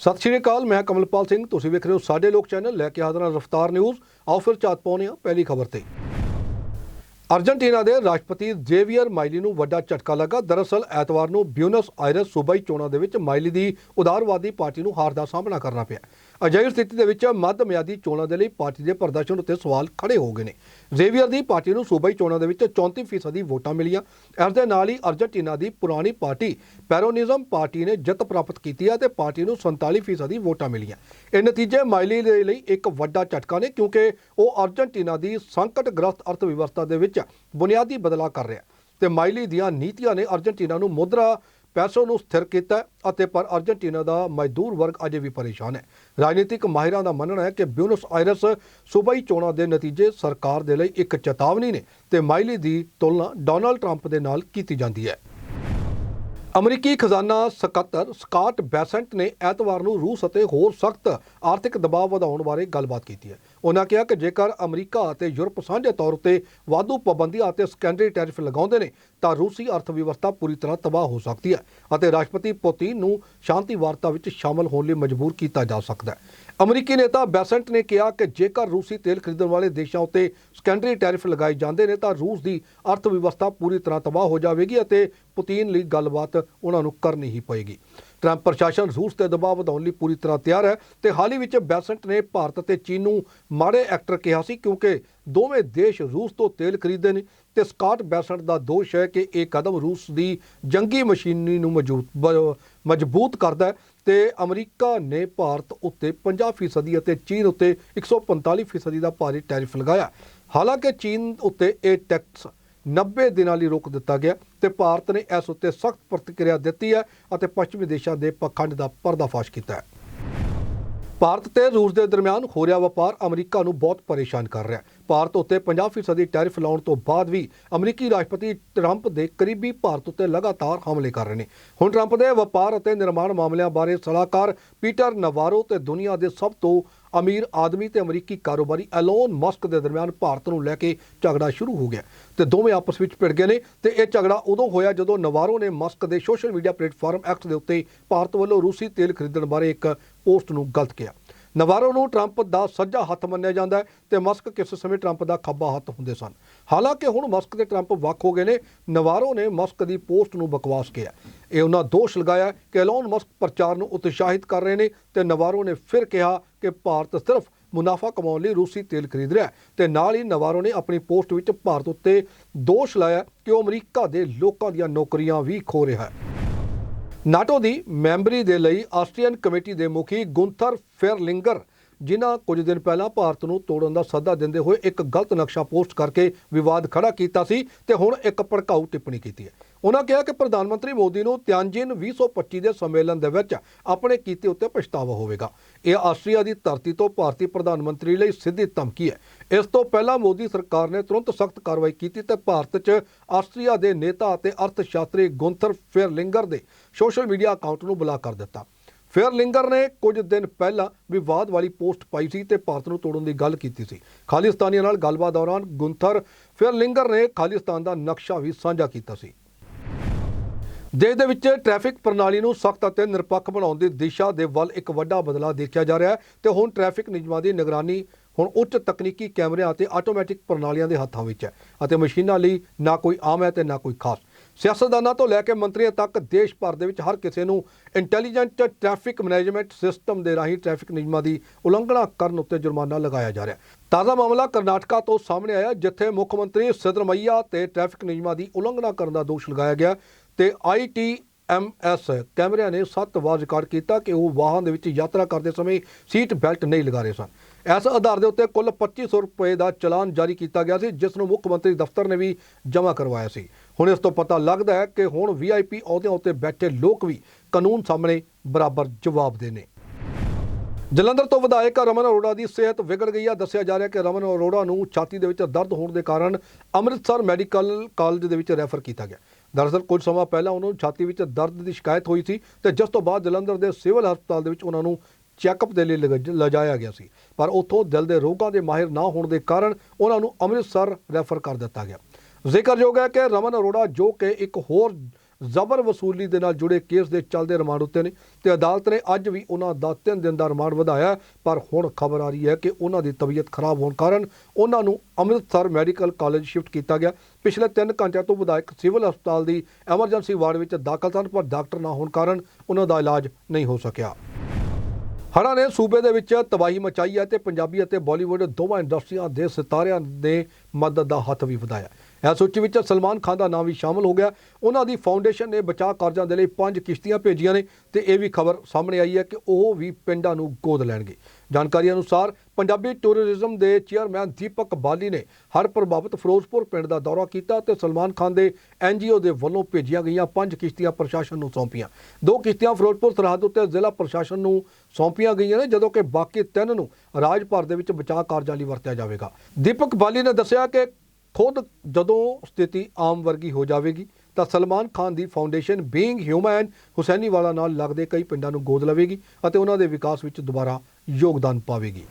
ਸਤਿ ਸ਼੍ਰੀ ਅਕਾਲ, ਮੈਂ ਕਮਲਪਾਲ ਸਿੰਘ, ਤੁਸੀਂ ਵੇਖ ਰਹੇ ਹੋ ਸਾਡੇ ਲੋਕ ਚੈਨਲ, ਲੈ ਕੇ ਹਾਜ਼ਰ ਹਾਂ ਰਫਤਾਰ ਨਿਊਜ਼। ਆਓ ਫਿਰ ਚਾਤ ਪਾਉਂਦੇ ਹਾਂ ਪਹਿਲੀ ਖਬਰ ਤੇ। ਅਰਜਨਟੀਨਾ ਦੇ ਰਾਸ਼ਟਰਪਤੀ ਜ਼ੇਵੀਅਰ ਮਾਈਲੀ ਨੂੰ ਵੱਡਾ ਝਟਕਾ ਲੱਗਾ। ਦਰਅਸਲ, ਐਤਵਾਰ ਨੂੰ ਬਿਊਨਸ ਆਇਰਸ ਸੂਬਾਈ ਚੋਣਾਂ ਦੇ ਵਿੱਚ ਮਾਈਲੀ ਦੀ ਉਦਾਰਵਾਦੀ ਪਾਰਟੀ ਨੂੰ ਹਾਰ ਦਾ ਸਾਹਮਣਾ ਕਰਨਾ ਪਿਆ। ਅਜਿਹੀ ਸਥਿਤੀ ਦੇ ਵਿੱਚ ਮੱਧ ਮਿਆਦੀ ਚੋਣਾਂ ਦੇ ਲਈ ਪਾਰਟੀ ਦੇ ਪ੍ਰਦਰਸ਼ਨ ਉੱਤੇ ਸਵਾਲ ਖੜੇ ਹੋ ਗਏ ਨੇ। ਜ਼ੇਵੀਅਰ ਦੀ ਪਾਰਟੀ ਨੂੰ ਸੂਬਾਈ ਚੋਣਾਂ ਦੇ ਵਿੱਚ 34% ਦੀ ਵੋਟਾਂ ਮਿਲੀਆਂ। ਇਸ ਦੇ ਨਾਲ ਹੀ ਅਰਜਨਟੀਨਾ ਦੀ ਪੁਰਾਣੀ ਪਾਰਟੀ ਪੈਰੋਨਿਜ਼ਮ ਪਾਰਟੀ ਨੇ ਜਿੱਤ ਪ੍ਰਾਪਤ ਕੀਤੀ ਹੈ ਤੇ ਪਾਰਟੀ ਨੂੰ 47% ਦੀ ਵੋਟਾਂ ਮਿਲੀਆਂ। ਇਹ ਨਤੀਜੇ ਮਾਈਲੀ ਦੇ ਲਈ ਇੱਕ ਵੱਡਾ ਝਟਕਾ ਨੇ ਕਿਉਂਕਿ ਉਹ ਅਰਜਨਟੀਨਾ ਦੀ ਸੰਕਟਗ੍ਰਸਤ ਅਰਥ ਵਿਵਸਥਾ ਦੇ ਵਿੱਚ ਬੁਨਿਆਦੀ ਬਦਲਾਅ ਕਰ ਰਿਹਾ ਤੇ ਮਾਈਲੀ ਦੀਆਂ ਨੀਤੀਆਂ ਨੇ ਅਰਜਨਟੀਨਾ ਨੂੰ ਮੁਦਰਾ ਪੈਸੋ ਨੂੰ ਸਥਿਰ ਕੀਤਾ ਅਤੇ ਪਰ ਅਰਜਨਟੀਨਾ ਦਾ ਮਜ਼ਦੂਰ ਵਰਗ ਅਜੇ ਵੀ ਪਰੇਸ਼ਾਨ ਹੈ। ਰਾਜਨੀਤਿਕ ਮਾਹਿਰਾਂ ਦਾ ਮੰਨਣਾ ਹੈ ਕਿ ਬਿਊਨਸ ਆਇਰਸ ਸੂਬਾਈ ਚੋਣਾਂ ਦੇ ਨਤੀਜੇ ਸਰਕਾਰ ਦੇ ਲਈ ਇੱਕ ਚੇਤਾਵਨੀ ਨੇ ਤੇ ਮਾਈਲੀ ਦੀ ਤੁਲਨਾ ਡੋਨਲਡ ਟਰੰਪ ਦੇ ਨਾਲ ਕੀਤੀ ਜਾਂਦੀ ਹੈ। ਅਮਰੀਕੀ ਖਜ਼ਾਨਾ ਸਕੱਤਰ ਸਕਾਟ ਬੈਸੈਂਟ ਨੇ ਐਤਵਾਰ ਨੂੰ ਰੂਸ ਅਤੇ ਹੋਰ ਸਖਤ ਆਰਥਿਕ ਦਬਾਅ ਵਧਾਉਣ ਬਾਰੇ ਗੱਲਬਾਤ ਕੀਤੀ ਹੈ। ਉਹਨਾਂ ਕਿਹਾ ਕਿ ਜੇਕਰ ਅਮਰੀਕਾ ਅਤੇ ਯੂਰਪ ਸਾਂਝੇ ਤੌਰ ਤੇ ਵਾਧੂ ਪਾਬੰਦੀਆਂ ਅਤੇ ਸੈਕੰਡਰੀ ਟੈਰਿਫ ਲਗਾਉਂਦੇ ਨੇ, ਤਾਂ ਰੂਸੀ ਅਰਥ ਵਿਵਸਥਾ ਪੂਰੀ ਤਰ੍ਹਾਂ ਤਬਾਹ ਹੋ ਸਕਦੀ ਹੈ ਅਤੇ ਰਾਸ਼ਟਰਪਤੀ ਪੁਤਿਨ ਨੂੰ ਸ਼ਾਂਤੀ ਵਾਰਤਾ ਵਿੱਚ ਸ਼ਾਮਲ ਹੋਣ ਲਈ ਮਜਬੂਰ ਕੀਤਾ ਜਾ ਸਕਦਾ ਹੈ। ਅਮਰੀਕੀ ਨੇਤਾ ਬੈਸੈਂਟ ਨੇ ਕਿਹਾ ਕਿ ਜੇਕਰ ਰੂਸੀ ਤੇਲ ਖਰੀਦਣ ਵਾਲੇ ਦੇਸ਼ਾਂ ਉੱਤੇ ਸੈਕੰਡਰੀ ਟੈਰਿਫ ਲਗਾਏ ਜਾਂਦੇ ਨੇ, ਤਾਂ ਰੂਸ ਦੀ ਅਰਥ ਵਿਵਸਥਾ ਪੂਰੀ ਤਰ੍ਹਾਂ ਤਬਾਹ ਹੋ ਜਾਵੇਗੀ ਅਤੇ ਪੁਤਿਨ ਲਈ ਗੱਲਬਾਤ ਉਹਨਾਂ ਨੂੰ ਕਰਨੀ ਹੀ ਪਏਗੀ। ਟਰੰਪ ਪ੍ਰਸ਼ਾਸਨ ਰੂਸ ਤੇ ਦਬਾਅ ਵਧਾਉਣ ਲਈ ਪੂਰੀ ਤਰ੍ਹਾਂ ਤਿਆਰ ਹੈ ਤੇ ਹਾਲ ਹੀ ਵਿੱਚ ਬੈਸੈਂਟ ਨੇ ਭਾਰਤ ਅਤੇ ਚੀਨ ਨੂੰ ਮਾੜੇ ਐਕਟਰ ਕਿਹਾ ਸੀ ਕਿਉਂਕਿ ਦੋਵੇਂ ਦੇਸ਼ ਰੂਸ ਤੋਂ ਤੇਲ ਖਰੀਦਦੇ ਨੇ ਤੇ ਸਕਾਟ ਬੈਸੈਂਟ ਦਾ ਦੋਸ਼ ਹੈ ਕਿ ਇਹ ਕਦਮ ਰੂਸ ਦੀ ਜੰਗੀ ਮਸ਼ੀਨਰੀ ਨੂੰ ਮਜ਼ਬੂਤ ਬ- ਮਜ਼ਬੂਤ ਕਰਦਾ ਹੈ ਤੇ ਅਮਰੀਕਾ ਨੇ ਭਾਰਤ ਉੱਤੇ 50% ਅਤੇ ਚੀਨ ਉੱਤੇ 145% ਦਾ ਭਾਰੀ ਟੈਰਿਫ ਲਗਾਇਆ। ਹਾਲਾਂਕਿ ਚੀਨ ਉੱਤੇ ਇਹ ਟੈਕਸ 90 ਦਿਨਾਂ ਲਈ ਰੋਕ ਦਿੱਤਾ ਗਿਆ ਤੇ ਭਾਰਤ ਨੇ ਇਸ ਉੱਤੇ ਸਖਤ ਪ੍ਰਤੀਕਿਰਿਆ ਦਿੱਤੀ ਹੈ ਅਤੇ ਪੱਛਮੀ ਦੇਸ਼ਾਂ ਦੇ ਪਖੰਡ ਦਾ ਪਰਦਾਫਾਸ਼ ਕੀਤਾ ਹੈ। ਭਾਰਤ ਤੇ ਰੂਸ ਦੇ ਦਰਮਿਆਨ ਹੋ ਰਿਹਾ ਵਪਾਰ ਅਮਰੀਕਾ ਨੂੰ ਬਹੁਤ ਪਰੇਸ਼ਾਨ ਕਰ ਰਿਹਾ ਹੈ। ਭਾਰਤ ਉੱਤੇ 50% ਦੀ ਟੈਰਿਫ ਲਾਉਣ ਤੋਂ ਬਾਅਦ ਵੀ ਅਮਰੀਕੀ ਰਾਸ਼ਟਰਪਤੀ ਟਰੰਪ ਦੇ ਕਰੀਬੀ ਭਾਰਤ ਉੱਤੇ ਲਗਾਤਾਰ ਹਮਲੇ ਕਰ ਰਹੇ ਨੇ। ਹੁਣ ਟਰੰਪ ਦੇ ਵਪਾਰ ਅਤੇ ਨਿਰਮਾਣ ਮਾਮਲਿਆਂ ਬਾਰੇ ਸਲਾਹਕਾਰ ਪੀਟਰ ਨਵਾਰੋ ਤੇ ਦੁਨੀਆ ਦੇ ਸਭ ਤੋਂ ਅਮੀਰ ਆਦਮੀ ਤੇ ਅਮਰੀਕੀ ਕਾਰੋਬਾਰੀ ਐਲੋਨ ਮਸਕ ਦੇ ਦਰਮਿਆਨ ਭਾਰਤ ਨੂੰ ਲੈ ਕੇ ਝਗੜਾ ਸ਼ੁਰੂ ਹੋ ਗਿਆ ਤੇ ਦੋਵੇਂ ਆਪਸ ਵਿੱਚ ਭਿੜ ਗਏ ਨੇ ਤੇ ਇਹ ਝਗੜਾ ਉਦੋਂ ਹੋਇਆ ਜਦੋਂ ਨਵਾਰੋ ਨੇ ਮਸਕ ਦੇ ਸੋਸ਼ਲ ਮੀਡੀਆ ਪਲੇਟਫਾਰਮ ਐਕਸ ਦੇ ਉੱਤੇ ਭਾਰਤ ਵੱਲੋਂ ਰੂਸੀ ਤੇਲ ਖਰੀਦਣ ਬਾਰੇ ਇੱਕ ਪੋਸਟ ਨੂੰ ਗਲਤ ਕਿਹਾ। ਨਵਾਰੋ ਨੂੰ ਟਰੰਪ ਦਾ ਸੱਜਾ ਹੱਥ ਮੰਨਿਆ ਜਾਂਦਾ ਹੈ ਤੇ ਮਸਕ ਕਿਸੇ ਸਮੇਂ ਟਰੰਪ ਦਾ ਖੱਬਾ ਹੱਥ ਹੁੰਦੇ ਸਨ? ਹਾਲਾਂਕਿ ਹੁਣ ਮਸਕ ਤੇ ਟਰੰਪ ਵੱਖ ਹੋ ਗਏ ਨੇ, ਨਵਾਰੋ ਨੇ ਮਸਕ ਦੀ ਪੋਸਟ ਨੂੰ ਬਕਵਾਸ ਕਿਹਾ ਇਹ ਉਹਨਾਂ ਦੋਸ਼ ਲਗਾਇਆ ਕਿ ਐਲੋਨ ਮਸਕ ਪ੍ਰਚਾਰ ਨੂੰ ਉਤਸ਼ਾਹਿਤ ਕਰ ਰਹੇ ਨੇ ਤੇ ਨਵਾਰੋ ਨੇ ਫਿਰ ਕਿਹਾ ਕਿ ਭਾਰਤ ਸਿਰਫ ਮੁਨਾਫਾ ਕਮਾਉਣ ਲਈ ਰੂਸੀ ਤੇਲ ਖਰੀਦ ਰਿਹਾ ਹੈ ਤੇ ਨਾਲ ਹੀ ਨਵਾਰੋ ਨੇ ਆਪਣੀ ਪੋਸਟ ਵਿੱਚ ਭਾਰਤ ਉੱਤੇ ਦੋਸ਼ ਲਾਇਆ ਕਿ ਉਹ ਅਮਰੀਕਾ ਦੇ ਲੋਕਾਂ ਦੀਆਂ ਨੌਕਰੀਆਂ ਵੀ ਖੋ ਰਿਹਾ ਹੈ। ਨਾਟੋ ਦੀ ਮੈਂਬਰੀ ਦੇ ਲਈ ਆਸਟਰੀਅਨ ਕਮੇਟੀ ਦੇ ਮੁਖੀ ਗੁੰਥਰ ਫੇਰਲਿੰਗਰ, ਜਿਨ੍ਹਾਂ ਕੁਝ ਦਿਨ ਪਹਿਲਾਂ ਭਾਰਤ ਨੂੰ ਤੋੜਨ ਦਾ ਸੱਦਾ ਦਿੰਦੇ ਹੋਏ ਇੱਕ ਗਲਤ ਨਕਸ਼ਾ ਪੋਸਟ ਕਰਕੇ ਵਿਵਾਦ ਖੜਾ ਕੀਤਾ ਸੀ ਤੇ ਹੁਣ ਇੱਕ ਭੜਕਾਊ ਟਿੱਪਣੀ ਕੀਤੀ ਹੈ। ਉਹਨਾਂ ਕਿਹਾ ਕਿ ਪ੍ਰਧਾਨ ਮੰਤਰੀ ਮੋਦੀ ਨੂੰ ਤਿਆਂਜਿਨ 2025 ਦੇ ਸੰਮੇਲਨ ਦੇ ਵਿੱਚ ਆਪਣੇ ਕੀਤੇ ਉੱਤੇ ਪਛਤਾਵਾ ਹੋਵੇਗਾ। ਇਹ ਆਸਟਰੀਆ ਦੀ ਧਰਤੀ ਤੋਂ ਭਾਰਤੀ ਪ੍ਰਧਾਨ ਮੰਤਰੀ ਲਈ ਸਿੱਧੀ ਧਮਕੀ ਹੈ। ਇਸ ਤੋਂ ਪਹਿਲਾਂ ਮੋਦੀ ਸਰਕਾਰ ਨੇ ਤੁਰੰਤ ਸਖਤ ਕਾਰਵਾਈ ਕੀਤੀ ਤੇ ਭਾਰਤ 'ਚ ਆਸਟਰੀਆ ਦੇ ਨੇਤਾ ਅਤੇ ਅਰਥਸ਼ਾਸਤਰੀ ਗੁੰਥਰ ਫੇਰਲਿੰਗਰ ਦੇ ਸੋਸ਼ਲ ਮੀਡੀਆ ਅਕਾਊਂਟ ਨੂੰ ਬਲਾਕ ਕਰ ਦਿੱਤਾ। ਫੇਅਰਲਿੰਗਰ ਨੇ ਕੁਝ ਦਿਨ ਪਹਿਲਾਂ ਵਿਵਾਦ ਵਾਲੀ ਪੋਸਟ ਪਾਈ ਸੀ ਤੇ ਭਾਰਤ ਨੂੰ ਤੋੜਨ ਦੀ ਗੱਲ ਕੀਤੀ ਸੀ। ਖਾਲਿਸਤਾਨੀਆਂ ਨਾਲ ਗੱਲਬਾਤ ਦੌਰਾਨ ਗੁੰਥਰ ਫੇਅਰਲਿੰਗਰ ਨੇ ਖਾਲਿਸਤਾਨ ਦਾ ਨਕਸ਼ਾ ਵੀ ਸਾਂਝਾ ਕੀਤਾ ਸੀ। ਦੇਸ਼ ਦੇ ਵਿੱਚ ਟ੍ਰੈਫਿਕ ਪ੍ਰਣਾਲੀ ਨੂੰ ਸਖਤ ਅਤੇ ਨਿਰਪੱਖ ਬਣਾਉਣ ਦੀ ਦਿਸ਼ਾ ਦੇ ਵੱਲ ਇੱਕ ਵੱਡਾ ਬਦਲਾਅ ਦੇਖਿਆ ਜਾ ਰਿਹਾ ਹੈ ਤੇ ਹੁਣ ਟ੍ਰੈਫਿਕ ਨਿਯਮਾਂ ਦੀ ਨਿਗਰਾਨੀ ਹੁਣ ਉੱਚ ਤਕਨੀਕੀ ਕੈਮਰਿਆਂ ਅਤੇ ਆਟੋਮੈਟਿਕ ਪ੍ਰਣਾਲੀਆਂ ਦੇ ਹੱਥਾਂ ਵਿੱਚ ਹੈ ਅਤੇ ਮਸ਼ੀਨਾਂ ਲਈ ਨਾ ਕੋਈ ਆਮ ਹੈ ਤੇ ਨਾ ਕੋਈ ਖਾਸ। ਸਿਆਸਤਦਾਨਾਂ ਤੋਂ ਲੈ ਕੇ ਮੰਤਰੀਆਂ ਤੱਕ ਦੇਸ਼ ਭਰ ਦੇ ਵਿੱਚ ਹਰ ਕਿਸੇ ਨੂੰ ਇੰਟੈਲੀਜੈਂਟ ਟ੍ਰੈਫਿਕ ਮੈਨੇਜਮੈਂਟ ਸਿਸਟਮ ਦੇ ਰਾਹੀਂ ਟ੍ਰੈਫਿਕ ਨਿਯਮਾਂ ਦੀ ਉਲੰਘਣਾ ਕਰਨ ਉੱਤੇ ਜੁਰਮਾਨਾ ਲਗਾਇਆ ਜਾ ਰਿਹਾ ਹੈ। ਤਾਜ਼ਾ ਮਾਮਲਾ ਕਰਨਾਟਕਾ ਤੋਂ ਸਾਹਮਣੇ ਆਇਆ, ਜਿੱਥੇ ਮੁੱਖ ਮੰਤਰੀ ਸਿਦਰਮਈਆ ਤੇ ਟ੍ਰੈਫਿਕ ਨਿਯਮਾਂ ਦੀ ਉਲੰਘਣਾ ਕਰਨ ਦਾ ਦੋਸ਼ ਲਗਾਇਆ ਗਿਆ ਤੇ ਆਈਟੀਐਮਐਸ ਕੈਮਰਿਆਂ ਨੇ ਸੱਤ ਵਾਰ ਰਿਕਾਰਡ ਕੀਤਾ ਕਿ ਉਹ ਵਾਹਨ ਦੇ ਵਿੱਚ ਯਾਤਰਾ ਕਰਦੇ ਸਮੇਂ ਸੀਟ ਬੈਲਟ ਨਹੀਂ ਲਗਾ ਰਹੇ ਸਨ। ਇਸ ਆਧਾਰ ਦੇ ਉੱਤੇ ਕੁੱਲ 2500 ਰੁਪਏ ਦਾ ਚਲਾਨ ਜਾਰੀ ਕੀਤਾ ਗਿਆ ਸੀ, ਜਿਸ ਨੂੰ ਮੁੱਖ ਮੰਤਰੀ ਦਫ਼ਤਰ ਨੇ ਵੀ ਜਮ੍ਹਾਂ ਕਰਵਾਇਆ ਸੀ। ਹੁਣ ਇਸ ਤੋਂ ਪਤਾ ਲੱਗਦਾ ਹੈ ਕਿ ਹੁਣ ਵੀਆਈਪੀ ਅਹੁਦਿਆਂ ਉੱਤੇ ਬੈਠੇ ਲੋਕ ਵੀ ਕਾਨੂੰਨ ਸਾਹਮਣੇ ਬਰਾਬਰ ਜਵਾਬਦੇ ਨੇ ਜਲੰਧਰ ਤੋਂ ਵਿਧਾਇਕ ਰਮਨ ਅਰੋੜਾ ਦੀ ਸਿਹਤ ਵਿਗੜ ਗਈ ਆ। ਦੱਸਿਆ ਜਾ ਰਿਹਾ ਕਿ ਰਮਨ ਅਰੋੜਾ ਨੂੰ ਛਾਤੀ ਦੇ ਵਿੱਚ ਦਰਦ ਹੋਣ ਦੇ ਕਾਰਨ ਅੰਮ੍ਰਿਤਸਰ ਮੈਡੀਕਲ ਕਾਲਜ ਦੇ ਵਿੱਚ ਰੈਫਰ ਕੀਤਾ ਗਿਆ। ਦਰਅਸਲ, ਕੁਝ ਸਮਾਂ ਪਹਿਲਾਂ ਉਹਨਾਂ ਨੂੰ ਛਾਤੀ ਵਿੱਚ ਦਰਦ ਦੀ ਸ਼ਿਕਾਇਤ ਹੋਈ ਸੀ ਤੇ ਜਿਸ ਤੋਂ ਬਾਅਦ ਜਲੰਧਰ ਦੇ ਸਿਵਲ ਹਸਪਤਾਲ ਦੇ ਵਿੱਚ ਉਹਨਾਂ ਨੂੰ ਚੈੱਕਅਪ ਦੇ ਲਈ ਲਿਜਾਇਆ ਗਿਆ ਸੀ। ਪਰ ਉੱਥੋਂ ਦਿਲ ਦੇ ਰੋਗਾਂ ਦੇ ਮਾਹਿਰ ਨਾ ਹੋਣ ਦੇ ਕਾਰਨ ਉਹਨਾਂ ਨੂੰ ਅੰਮ੍ਰਿਤਸਰ ਰੈਫਰ ਕਰ ਦਿੱਤਾ ਗਿਆ। ਜ਼ਿਕਰਯੋਗ ਹੈ ਕਿ ਰਮਨ ਅਰੋੜਾ ਜੋ ਕਿ ਇੱਕ ਹੋਰ ਜ਼ਬਰ ਵਸੂਲੀ ਦੇ ਨਾਲ ਜੁੜੇ ਕੇਸ ਦੇ ਚੱਲਦੇ ਰਿਮਾਂਡ ਉੱਤੇ ਨੇ ਤੇ ਅਦਾਲਤ ਨੇ ਅੱਜ ਵੀ ਉਹਨਾਂ ਦਾ 3 ਦਿਨ ਦਾ ਰਿਮਾਂਡ ਵਧਾਇਆ, ਪਰ ਹੁਣ ਖਬਰ ਆ ਰਹੀ ਹੈ ਕਿ ਉਹਨਾਂ ਦੀ ਤਬੀਅਤ ਖਰਾਬ ਹੋਣ ਕਾਰਨ ਉਹਨਾਂ ਨੂੰ ਅੰਮ੍ਰਿਤਸਰ ਮੈਡੀਕਲ ਕਾਲਜ ਸ਼ਿਫਟ ਕੀਤਾ ਗਿਆ। ਪਿਛਲੇ 3 ਘੰਟਿਆਂ ਤੋਂ ਵਿਧਾਇਕ ਸਿਵਲ ਹਸਪਤਾਲ ਦੀ ਐਮਰਜੈਂਸੀ ਵਾਰਡ ਵਿੱਚ ਦਾਖਲ ਸਨ, ਪਰ ਡਾਕਟਰ ਨਾ ਹੋਣ ਕਾਰਨ ਉਹਨਾਂ ਦਾ ਇਲਾਜ ਨਹੀਂ ਹੋ ਸਕਿਆ। ਹੜ੍ਹਾਂ ਨੇ ਸੂਬੇ ਦੇ ਵਿੱਚ ਤਬਾਹੀ ਮਚਾਈ ਹੈ ਤੇ ਪੰਜਾਬੀ ਅਤੇ ਬਾਲੀਵੁੱਡ ਦੋਵਾਂ ਇੰਡਸਟਰੀਆਂ ਦੇ ਸਿਤਾਰਿਆਂ ਨੇ ਮਦਦ ਦਾ ਹੱਥ ਵੀ ਵਧਾਇਆ ਇਸ ਸੂਚੀ ਵਿੱਚ ਸਲਮਾਨ ਖਾਨ ਦਾ ਨਾਮ ਵੀ ਸ਼ਾਮਲ ਹੋ ਗਿਆ। ਉਹਨਾਂ ਦੀ ਫਾਊਂਡੇਸ਼ਨ ਨੇ ਬਚਾਅ ਕਾਰਜਾਂ ਦੇ ਲਈ ਪੰਜ ਕਿਸ਼ਤੀਆਂ ਭੇਜੀਆਂ ਨੇ ਤੇ ਇਹ ਵੀ ਖਬਰ ਸਾਹਮਣੇ ਆਈ ਹੈ ਕਿ ਉਹ ਵੀ ਪਿੰਡਾਂ ਨੂੰ ਗੋਦ ਲੈਣਗੇ। ਜਾਣਕਾਰੀ ਅਨੁਸਾਰ ਪੰਜਾਬੀ ਟੂਰਿਜ਼ਮ ਦੇ ਚੇਅਰਮੈਨ ਦੀਪਕ ਬਾਲੀ ਨੇ ਹਰ ਪ੍ਰਭਾਵਿਤ ਫਿਰੋਜ਼ਪੁਰ ਪਿੰਡ ਦਾ ਦੌਰਾ ਕੀਤਾ ਤੇ ਸਲਮਾਨ ਖਾਨ ਦੇ ਐਨਜੀਓ ਦੇ ਵੱਲੋਂ ਭੇਜੀਆਂ ਗਈਆਂ ਪੰਜ ਕਿਸ਼ਤੀਆਂ ਪ੍ਰਸ਼ਾਸਨ ਨੂੰ ਸੌਂਪੀਆਂ। ਦੋ ਕਿਸ਼ਤੀਆਂ ਫਿਰੋਜ਼ਪੁਰ ਸਰਹੱਦ ਉੱਤੇ ਜ਼ਿਲ੍ਹਾ ਪ੍ਰਸ਼ਾਸਨ ਨੂੰ ਸੌਂਪੀਆਂ ਗਈਆਂ ਨੇ, ਜਦੋਂ ਕਿ ਬਾਕੀ ਤਿੰਨ ਨੂੰ ਰਾਜ ਭਰ ਦੇ ਵਿੱਚ ਬਚਾਅ ਕਾਰਜਾਂ ਲਈ ਵਰਤਿਆ ਜਾਵੇਗਾ। ਦੀਪਕ ਬਾਲੀ ਨੇ ਦੱਸਿਆ ਕਿ ਖੁਦ ਜਦੋਂ ਸਥਿਤੀ ਆਮ ਵਰਗੀ ਹੋ ਜਾਵੇਗੀ ਤਾਂ ਸਲਮਾਨ ਖਾਨ ਦੀ ਫਾਊਂਡੇਸ਼ਨ ਬੀਇੰਗ ਹਿਊਮਨ ਹੁਸੈਨੀਵਾਲਾ ਨਾਲ ਲੱਗਦੇ ਕਈ ਪਿੰਡਾਂ ਨੂੰ ਗੋਦ ਲਵੇਗੀ ਅਤੇ ਉਹਨਾਂ ਦੇ ਵਿਕਾਸ ਵਿੱਚ ਦੁਬਾਰਾ ਯੋਗਦਾਨ ਪਾਵੇਗੀ।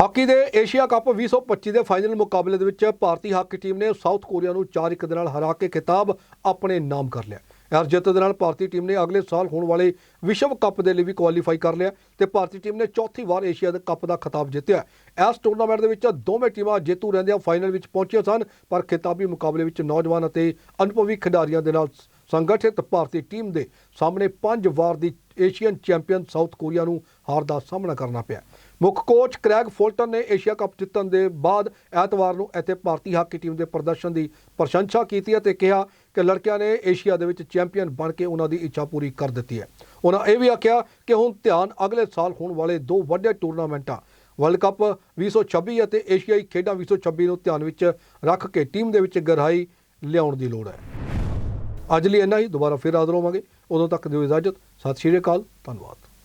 ਹਾਕੀ ਦੇ ਏਸ਼ੀਆ ਕੱਪ 2025 ਦੇ ਫਾਈਨਲ ਮੁਕਾਬਲੇ ਦੇ ਵਿੱਚ ਭਾਰਤੀ ਹਾਕੀ ਟੀਮ ਨੇ ਸਾਊਥ ਕੋਰੀਆ ਨੂੰ 4-1 ਦੇ ਨਾਲ ਹਰਾ ਕੇ ਖਿਤਾਬ ਆਪਣੇ ਨਾਮ ਕਰ ਲਿਆ। ਇਸ ਜਿੱਤ ਦੇ ਨਾਲ ਭਾਰਤੀ ਟੀਮ ਨੇ ਅਗਲੇ ਸਾਲ ਹੋਣ ਵਾਲੇ ਵਿਸ਼ਵ ਕੱਪ ਦੇ ਲਈ ਵੀ ਕੁਆਲੀਫਾਈ ਕਰ ਲਿਆ ਤੇ ਭਾਰਤੀ ਟੀਮ ਨੇ ਚੌਥੀ ਵਾਰ ਏਸ਼ੀਆ ਦੇ ਕੱਪ ਦਾ ਖਿਤਾਬ ਜਿੱਤਿਆ। ਇਸ ਟੂਰਨਾਮੈਂਟ ਦੇ ਵਿੱਚ ਦੋਵੇਂ ਟੀਮਾਂ ਜੇਤੂ ਰਹਿੰਦਿਆਂ ਫਾਈਨਲ ਵਿੱਚ ਪਹੁੰਚੀਆਂ ਸਨ, ਪਰ ਖਿਤਾਬੀ ਮੁਕਾਬਲੇ ਵਿੱਚ ਨੌਜਵਾਨ ਅਤੇ ਅਨੁਭਵੀ ਖਿਡਾਰੀਆਂ ਦੇ ਨਾਲ ਸੰਗਠਿਤ ਭਾਰਤੀ ਟੀਮ ਦੇ ਸਾਹਮਣੇ ਪੰਜ ਵਾਰ ਦੀ ਏਸ਼ੀਅਨ ਚੈਂਪੀਅਨ ਸਾਊਥ ਕੋਰੀਆ ਨੂੰ ਹਾਰ ਦਾ ਸਾਹਮਣਾ ਕਰਨਾ ਪਿਆ। ਮੁੱਖ ਕੋਚ ਕ੍ਰੈਗ ਫੋਲਟਨ ਨੇ ਏਸ਼ੀਆ ਕੱਪ ਜਿੱਤਣ ਦੇ ਬਾਅਦ ਐਤਵਾਰ ਨੂੰ ਇੱਥੇ ਭਾਰਤੀ ਹਾਕੀ ਟੀਮ ਦੇ ਪ੍ਰਦਰਸ਼ਨ ਦੀ ਪ੍ਰਸ਼ੰਸਾ ਕੀਤੀ ਅਤੇ ਕਿਹਾ ਕਿ ਲੜਕਿਆਂ ਨੇ ਏਸ਼ੀਆ ਦੇ ਵਿੱਚ ਚੈਂਪੀਅਨ ਬਣ ਕੇ ਉਹਨਾਂ ਦੀ ਇੱਛਾ ਪੂਰੀ ਕਰ ਦਿੱਤੀ ਹੈ। ਉਹਨਾਂ ਇਹ ਵੀ ਆਖਿਆ ਕਿ ਹੁਣ ਧਿਆਨ ਅਗਲੇ ਸਾਲ ਹੋਣ ਵਾਲੇ ਦੋ ਵੱਡੇ ਟੂਰਨਾਮੈਂਟਾਂ, ਵਰਲਡ ਕੱਪ 2026 ਅਤੇ ਏਸ਼ੀਆਈ ਖੇਡਾਂ 2026 ਨੂੰ ਧਿਆਨ ਵਿੱਚ ਰੱਖ ਕੇ ਟੀਮ ਦੇ ਵਿੱਚ ਗਹਿਰਾਈ ਲਿਆਉਣ ਦੀ ਲੋੜ ਹੈ। ਅੱਜ ਲਈ ਇੰਨਾ ਹੀ, ਦੁਬਾਰਾ ਫਿਰ ਹਾਜ਼ਰ ਹੋਵਾਂਗੇ। ਉਦੋਂ ਤੱਕ ਦਿਓ ਇਜਾਜ਼ਤ। ਸਤਿ ਸ਼੍ਰੀ ਅਕਾਲ। ਧੰਨਵਾਦ।